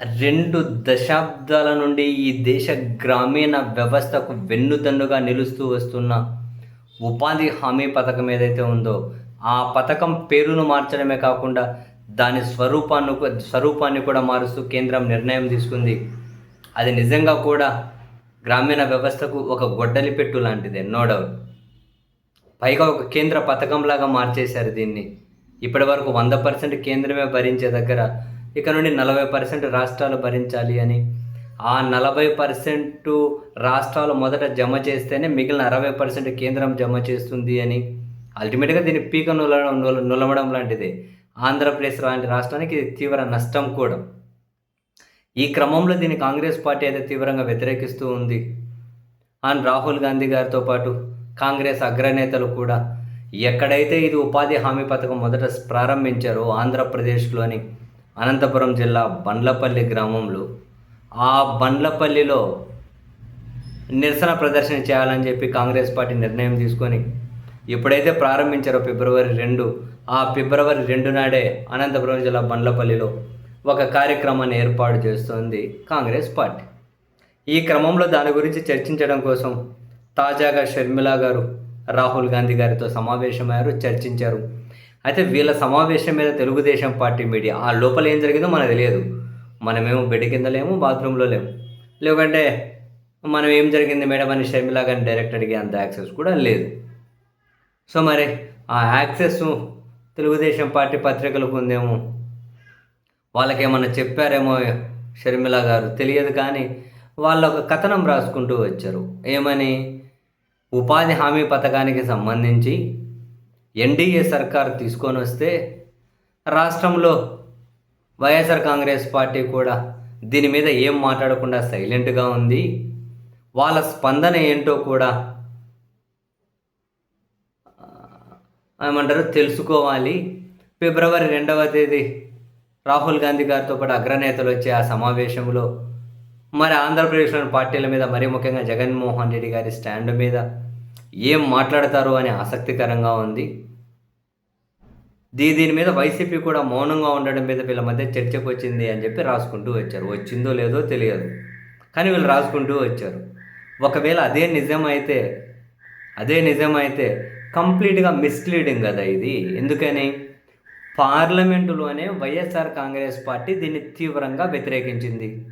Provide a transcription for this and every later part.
రెండు దశాబ్దాల నుండి ఈ దేశ గ్రామీణ వ్యవస్థకు వెన్నుదన్నుగా నిలుస్తూ వస్తున్న ఉపాధి హామీ పథకం ఏదైతే ఉందో ఆ పథకం పేరును మార్చడమే కాకుండా దాని స్వరూపాన్ని స్వరూపాన్ని కూడా మారుస్తూ కేంద్రం నిర్ణయం తీసుకుంది. అది నిజంగా కూడా గ్రామీణ వ్యవస్థకు ఒక గొడ్డలి పెట్టు లాంటిదే నో డౌట్ పైగా ఒక కేంద్ర పథకంలాగా మార్చేశారు దీన్ని. ఇప్పటి వరకు వంద పర్సెంట్ కేంద్రమే భరించే దగ్గర ఇక నుండి నలభై పర్సెంట్ రాష్ట్రాలు భరించాలి అని. ఆ నలభై పర్సెంట్ రాష్ట్రాలు మొదట జమ చేస్తేనే మిగిలిన అరవై పర్సెంట్ కేంద్రం జమ చేస్తుంది అని. అల్టిమేట్గా దీన్ని పీక నులడం నులమడం నులవడం ఆంధ్రప్రదేశ్ లాంటి రాష్ట్రానికి ఇది తీవ్ర నష్టం కూడా. ఈ క్రమంలో దీన్ని కాంగ్రెస్ పార్టీ అయితే తీవ్రంగా వ్యతిరేకిస్తూ ఉంది. అండ్ రాహుల్ గాంధీ గారితో పాటు కాంగ్రెస్ అగ్రనేతలు కూడా. ఎక్కడైతే ఇది ఉపాధి హామీ పథకం మొదట ప్రారంభించారో ఆంధ్రప్రదేశ్లోని అనంతపురం జిల్లా బండ్లపల్లి గ్రామంలో ఆ బండ్లపల్లిలో నిరసన ప్రదర్శన చేయాలని చెప్పి కాంగ్రెస్ పార్టీ నిర్ణయం తీసుకొని ఎప్పుడైతే ప్రారంభించారో ఫిబ్రవరి రెండు ఆ ఫిబ్రవరి రెండు నాడే అనంతపురం జిల్లా బండ్లపల్లిలో ఒక కార్యక్రమాన్ని ఏర్పాటు చేస్తోంది కాంగ్రెస్ పార్టీ. ఈ క్రమంలో దాని గురించి చర్చించడం కోసం తాజాగా షర్మిల గారు రాహుల్ గాంధీ గారితో సమావేశమయ్యారు చర్చించారు. అయితే వీళ్ళ సమావేశం మీద తెలుగుదేశం పార్టీ మీడియా ఆ లోపల ఏం జరిగిందో మనకు తెలియదు. మనమేమో బెడ్ కింద లేము బాత్రూంలో లేము. లేకుంటే మనం ఏం జరిగింది మేడం అని షర్మిల కానీ డైరెక్ట్ అడిగే అంత యాక్సెస్ కూడా లేదు. సో మరి ఆ యాక్సెస్ తెలుగుదేశం పార్టీ పత్రికలకు ఉందేమో? వాళ్ళకేమన్నా చెప్పారేమో షర్మిల గారు? తెలియదు కానీ వాళ్ళు ఒక కథనం రాసుకుంటూ వచ్చారు. ఏమని? ఉపాధి హామీ పథకానికి సంబంధించి ఎన్డీఏ సర్కార్ తీసుకొని వస్తే రాష్ట్రంలో వైఎస్ఆర్ కాంగ్రెస్ పార్టీ కూడా దీని మీద ఏం మాట్లాడకుండా సైలెంట్గా ఉంది. వాళ్ళ స్పందన ఏంటో కూడా ఏమంటారు తెలుసుకోవాలి. ఫిబ్రవరి రెండవ తేదీ రాహుల్ గాంధీ గారితో పాటు అగ్రనేతలు వచ్చే ఆ సమావేశంలో మరి ఆంధ్రప్రదేశ్లోని పార్టీల మీద మరీ ముఖ్యంగా జగన్మోహన్ రెడ్డి గారి స్టాండ్ మీద ఏం మాట్లాడతారు అని ఆసక్తికరంగా ఉంది. దీ దీని మీద వైసీపీ కూడా మౌనంగా ఉండడం మీద వీళ్ళ మధ్య చర్చకు వచ్చింది అని చెప్పి రాసుకుంటూ వచ్చారు. వచ్చిందో లేదో తెలియదు. కానీ వీళ్ళు రాసుకుంటూ వచ్చారు. ఒకవేళ అదే నిజమైతే అదే నిజమైతే కంప్లీట్గా మిస్లీడింగ్ కదా ఇది. ఎందుకని? పార్లమెంటులోనే వైఎస్ఆర్ కాంగ్రెస్ పార్టీ దీన్ని తీవ్రంగా వ్యతిరేకించింది.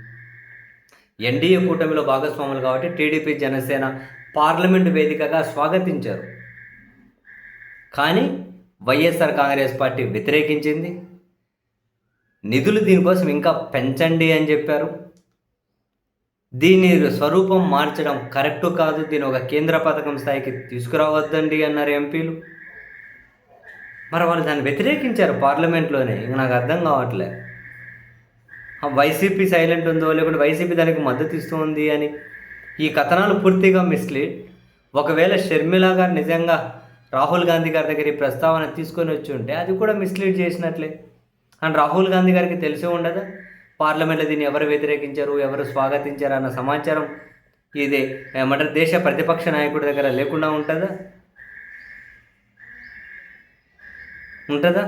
ఎన్డీఏ కూటమిలో భాగస్వాములు కాబట్టి టీడీపీ జనసేన పార్లమెంటు వేదికగా స్వాగతించారు. కానీ వైఎస్ఆర్ కాంగ్రెస్ పార్టీ వ్యతిరేకించింది. నిధులు దీనికోసం ఇంకా పెంచండి అని చెప్పారు. దీని స్వరూపం మార్చడం కరెక్ట్ కాదు. దీని ఒక కేంద్ర పథకం స్థాయికి తీసుకురావద్దండి అన్నారు ఎంపీలు. మరి వాళ్ళు దాన్ని వ్యతిరేకించారు పార్లమెంట్లోనే. ఇంక నాకు అర్థం కావట్లే. ఆ వైసీపీ సైలెంట్ ఉందో లేకుంటే వైసీపీ దానికి మద్దతు ఇస్తుంది అని ఈ కథనాలు పూర్తిగా మిస్లీడ్ ఒకవేళ షర్మిల గారు నిజంగా రాహుల్ గాంధీ గారి దగ్గర ఈ ప్రస్తావన తీసుకొని వచ్చి ఉంటే అది కూడా మిస్లీడ్ చేసినట్లే. అండ్ రాహుల్ గాంధీ గారికి తెలిసి ఉండదా? పార్లమెంట్లో దీన్ని ఎవరు వ్యతిరేకించారు? ఎవరు స్వాగతించారు? అన్న సమాచారం ఇది. ఏమంటారు? దేశ ప్రతిపక్ష నాయకుడి దగ్గర లేకుండా ఉంటుందా? ఉంటుందా?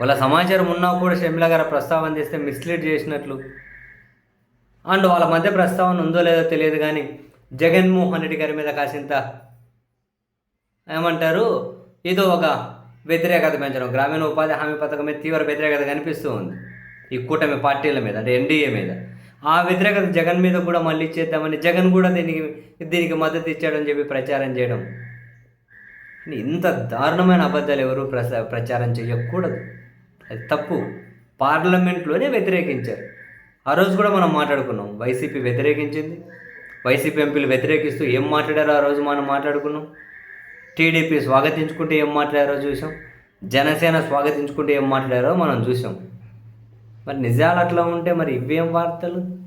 వాళ్ళ సమాచారం ఉన్నా కూడా షర్మిల గారు ప్రస్తావన చేస్తే మిస్లీడ్ చేసినట్లు. అండ్ వాళ్ళ మధ్య ప్రస్తావన ఉందో లేదో తెలియదు కానీ జగన్మోహన్ రెడ్డి గారి మీద కాసింత ఏమంటారు? ఏదో ఒక వ్యతిరేకత పెంచడం. గ్రామీణ ఉపాధి హామీ పథకం మీద తీవ్ర వ్యతిరేకత కనిపిస్తూ ఉంది. ఈ కూటమి పార్టీల మీద అంటే ఎన్డీఏ మీద. ఆ వ్యతిరేకత జగన్ మీద కూడా మళ్ళీ ఇచ్చేద్దామని జగన్ కూడా దీనికి దీనికి మద్దతు ఇచ్చాడని చెప్పి ప్రచారం చేయడం. ఇంత దారుణమైన అబద్ధాలు ఎవరు ప్రచారం చేయకూడదు. అది తప్పు. పార్లమెంట్లోనే వ్యతిరేకించారు. ఆ రోజు కూడా మనం మాట్లాడుకున్నాం. వైసీపీ వ్యతిరేకించింది. వైసీపీ ఎంపీలు వ్యతిరేకిస్తూ ఏం మాట్లాడారో ఆ రోజు మనం మాట్లాడుకున్నాం. టీడీపీ స్వాగతించుకుంటే ఏం మాట్లాడారో చూసాం. జనసేన స్వాగతించుకుంటే ఏం మాట్లాడారో మనం చూసాం. మరి నిజాలు అట్లా ఉంటే మరి ఇవేం వార్తలు?